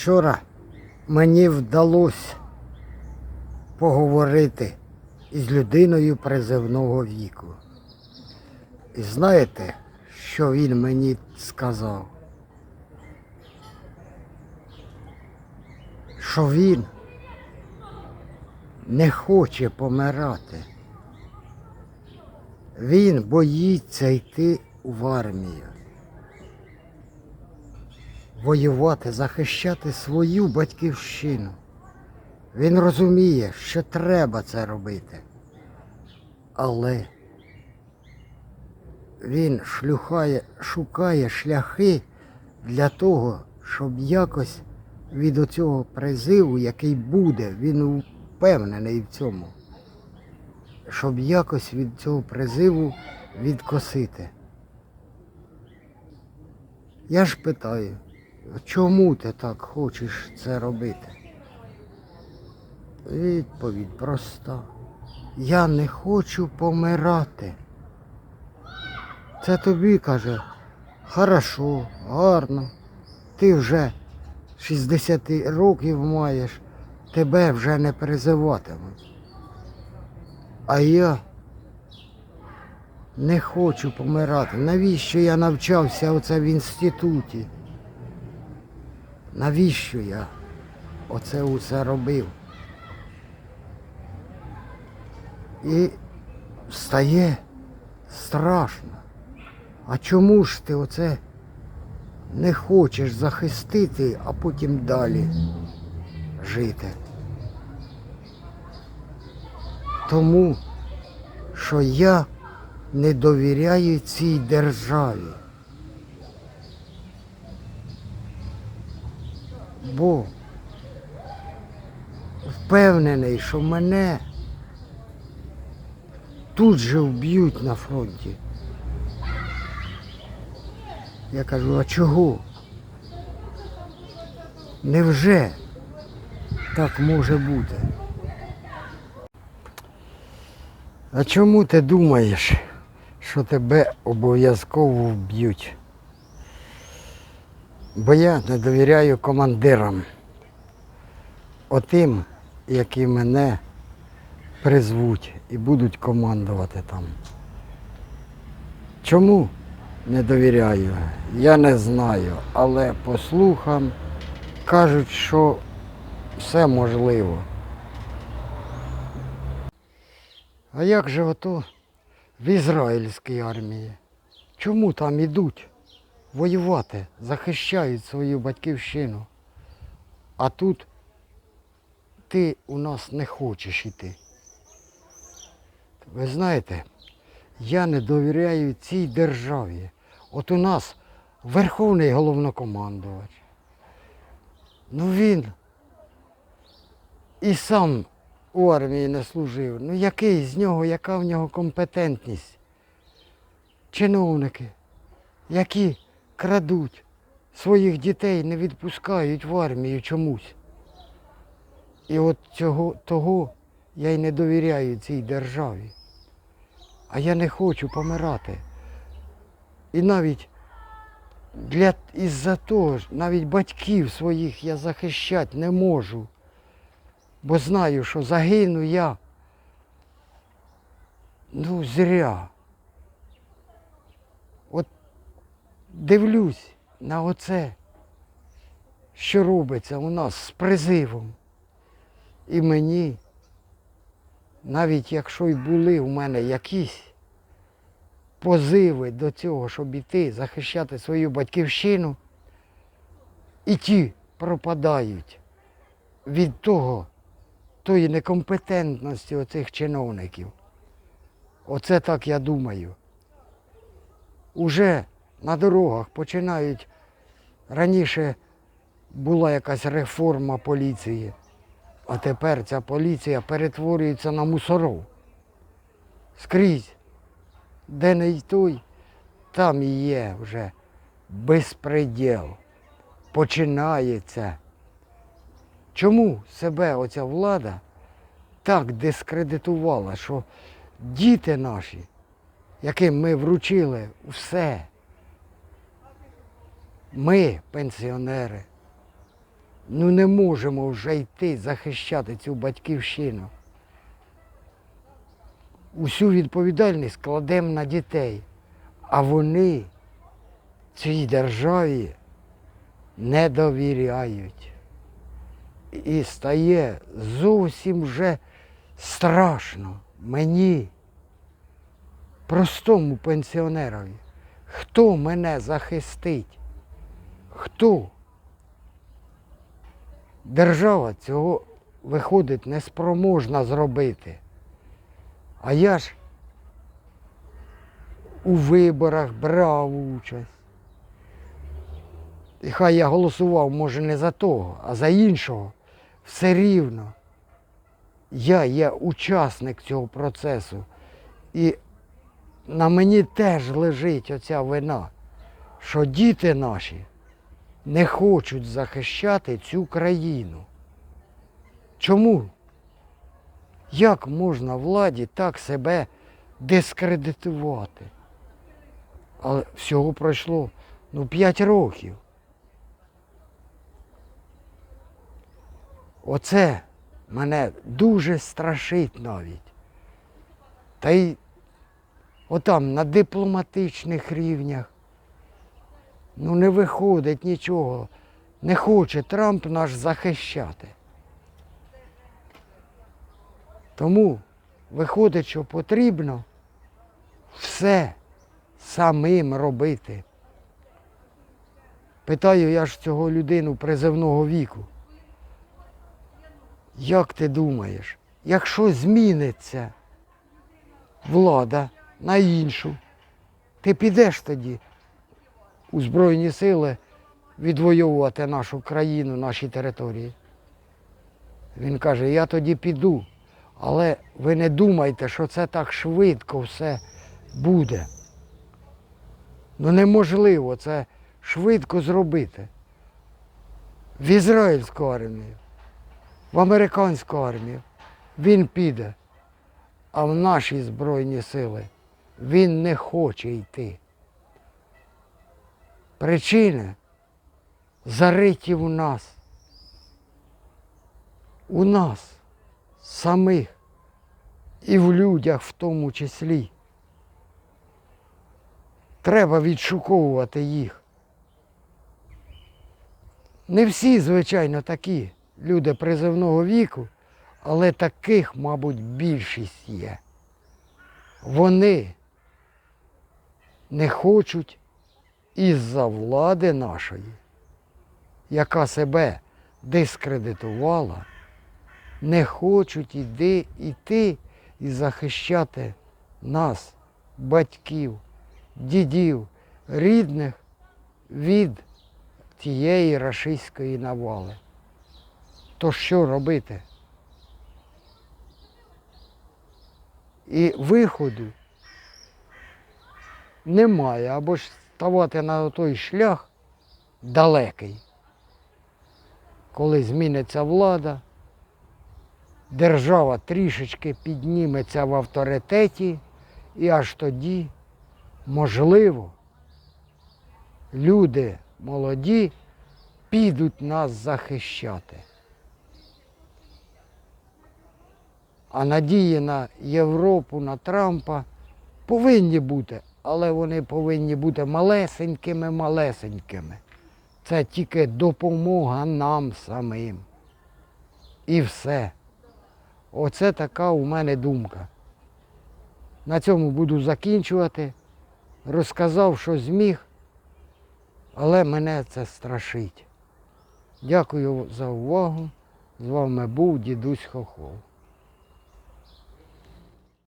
Учора мені вдалося поговорити із людиною призивного віку. І знаєте, що він мені сказав? Що він не хоче помирати. Він боїться йти в армію. Воювати, захищати свою батьківщину. Він розуміє, що треба це робити. Але він шлюхає, шукає шляхи для того, щоб якось від оцього призиву, який буде, він впевнений в цьому, щоб якось від цього призиву відкосити. Я ж питаю, чому ти так хочеш це робити? Відповідь проста. Я не хочу помирати. Це тобі каже, хорошо, гарно. Ти вже 60 років маєш, тебе вже не призиватимуть. А я не хочу помирати. Навіщо я навчався оце в інституті? Навіщо я оце усе робив? І стає страшно. А чому ж ти оце не хочеш захистити, а потім далі жити? Тому, що я не довіряю цій державі. Бо впевнений, що мене тут же вб'ють на фронті. Я кажу, а чого? Невже так може бути? А чому ти думаєш, що тебе обов'язково вб'ють? Бо я не довіряю командирам. Отим, які мене призвуть і будуть командувати там. Чому не довіряю? Я не знаю, але по слухам кажуть, що все можливо. А як же ото в ізраїльській армії? Чому там ідуть воювати, захищають свою батьківщину? А тут ти у нас не хочеш іти. Ви знаєте, я не довіряю цій державі. От у нас верховний головнокомандувач. Ну він і сам у армії не служив. Ну який з нього, яка в нього компетентність? Чиновники, які крадуть своїх дітей, не відпускають в армію чомусь. І от цього, того я й не довіряю цій державі. А я не хочу помирати. І навіть для, із-за того, навіть батьків своїх я захищати не можу. Бо знаю, що загину я. Ну, зря. От дивлюсь на оце, що робиться у нас з призивом. І мені, навіть якщо й були у мене якісь позиви до цього, щоб іти захищати свою батьківщину, і ті пропадають від того, тої некомпетентності оцих чиновників. Оце так я думаю. Уже на дорогах починають раніше була якась реформа поліції, а тепер ця поліція перетворюється на мусоров. Скрізь, де не й той, там і є вже безпреділ. Починається. Чому себе оця влада так дискредитувала, що діти наші, яким ми вручили все, ми, пенсіонери, Ну не можемо вже йти захищати цю батьківщину. Усю відповідальність кладемо на дітей, а вони цій державі не довіряють. І стає зовсім вже страшно мені, простому пенсіонерові. Хто мене захистить? Хто? Держава цього виходить неспроможна зробити. А я ж у виборах брав участь. І хай я голосував, може, не за того, а за іншого. Все рівно. Я є учасник цього процесу. І на мені теж лежить оця вина, що діти наші не хочуть захищати цю країну. Чому? Як можна владі так себе дискредитувати? Але всього пройшло ну, 5 років. Оце мене дуже страшить навіть. Та й отам на дипломатичних рівнях. Ну не виходить нічого. Не хоче Трамп наш захищати. Тому виходить, що потрібно все самим робити. Питаю я ж цього людину призивного віку. Як ти думаєш, якщо зміниться влада на іншу, ти підеш тоді у Збройні сили відвоювати нашу країну, наші території? Він каже, я тоді піду, але ви не думайте, що це так швидко все буде. Ну неможливо це швидко зробити. В ізраїльську армію, в американську армію він піде, а в наші Збройні сили він не хоче йти. Причини зариті в нас. У нас самих і в людях в тому числі. Треба відшуковувати їх. Не всі, звичайно, такі люди призивного віку, але таких, мабуть, більшість є. Вони не хочуть із-за влади нашої, яка себе дискредитувала, не хочуть іди, іти і захищати нас, батьків, дідів, рідних від тієї рашистської навали. То що робити? І виходу немає, або ж ставати на той шлях далекий, коли зміниться влада, держава трішечки підніметься в авторитеті, і аж тоді, можливо, люди молоді підуть нас захищати. А надії на Європу, на Трампа повинні бути, але вони повинні бути малесенькими-малесенькими. Це тільки допомога нам самим. І все. Оце така у мене думка. На цьому буду закінчувати. Розказав, що зміг, але мене це страшить. Дякую за увагу. З вами був дідусь Хохол.